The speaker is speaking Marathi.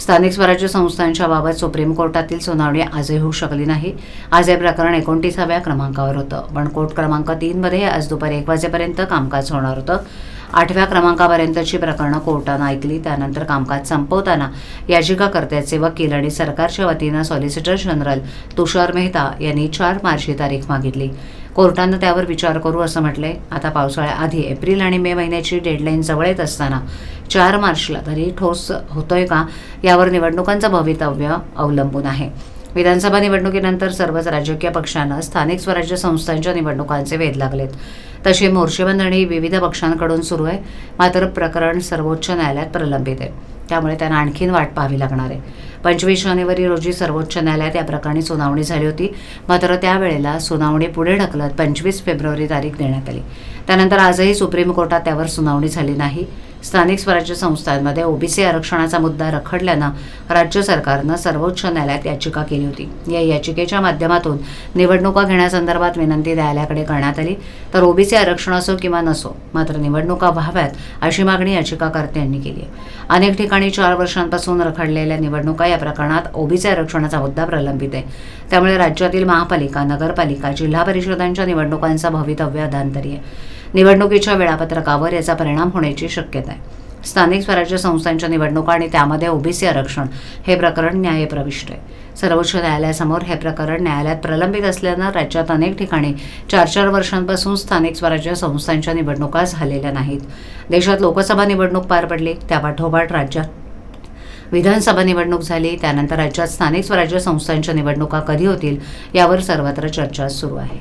स्थानिक स्वराज्य संस्थांच्या बाबत सुप्रीम कोर्टातील सुनावणी आजही होऊ शकली नाही. आज हे प्रकरण एकोणतीसाव्या क्रमांकावर होतं. पण कोर्ट क्रमांक तीनमध्ये आज दुपारी एक वाजेपर्यंत कामकाज होणार होतं. आठव्या क्रमांकापर्यंतची प्रकरणं कोर्टानं ऐकली त्यानंतर कामकाज संपवताना याचिकाकर्त्याचे वकील आणि सरकारच्या वतीनं सॉलिसिटर जनरल तुषार मेहता यांनी चार मार्चची तारीख मागितली. कोर्टानं त्यावर विचार करू असं म्हटलंय. आता पावसाळ्याआधी एप्रिल आणि मे महिन्याची डेडलाईन जवळ येत असताना चार मार्चला तरी ठोस होतोय का? यावर निवडणुकांचं भवितव्य अवलंबून आहे. विधानसभा निवडणुकीनंतर सर्वच राजकीय पक्षांना स्थानिक स्वराज्य संस्थांच्या निवडणुकांचे वेध लागलेत. तशी मोर्चेबंधणी विविध पक्षांकडून सुरू आहे. मात्र प्रकरण सर्वोच्च न्यायालयात प्रलंबित आहे. त्यामुळे त्यांना आणखीन वाट पाहावी लागणार आहे. पंचवीस जानेवारी रोजी सर्वोच्च न्यायालयात या प्रकरणी सुनावणी झाली होती. मात्र त्यावेळेला सुनावणी पुढे ढकलत पंचवीस फेब्रुवारी तारीख देण्यात आली. त्यानंतर आजही सुप्रीम कोर्टात त्यावर सुनावणी झाली नाही. स्थानिक स्वराज्य संस्थांमध्ये ओबीसी आरक्षणाचा मुद्दा रखडल्यानं राज्य सरकारनं सर्वोच्च न्यायालयात याचिका केली होती. या याचिकेच्या माध्यमातून निवडणुका घेण्यासंदर्भात विनंती न्यायालयाकडे करण्यात आली. तर ओबीसी आरक्षण असो किंवा नसो मात्र निवडणुका व्हाव्यात अशी मागणी याचिकाकर्त्यांनी केली आहे. अनेक ठिकाणी चार वर्षांपासून रखडलेल्या निवडणुका या प्रकरणात ओबीसी आरक्षणाचा मुद्दा प्रलंबित आहे. त्यामुळे राज्यातील महापालिका नगरपालिका जिल्हा परिषदांच्या निवडणुकांचा भवितव्य अधांतरी आहे. निवडणुकीच्या वेळापत्रकावर याचा परिणाम होण्याची शक्यता आहे. स्थानिक स्वराज्य संस्थांच्या निवडणुका आणि त्यामध्ये ओबीसी आरक्षण हे प्रकरण न्यायप्रविष्ट आहे. सर्वोच्च न्यायालयासमोर हे प्रकरण न्यायालयात प्रलंबित असल्यानं राज्यात अनेक ठिकाणी चार चार वर्षांपासून स्थानिक स्वराज्य संस्थांच्या निवडणुका झालेल्या नाहीत. देशात लोकसभा निवडणूक पार पडली त्यापाठोपाठ राज्यात विधानसभा निवडणूक झाली त्यानंतर राज्यात स्थानिक स्वराज्य संस्थांच्या निवडणुका कधी होतील यावर सर्वत्र चर्चा सुरू आहे.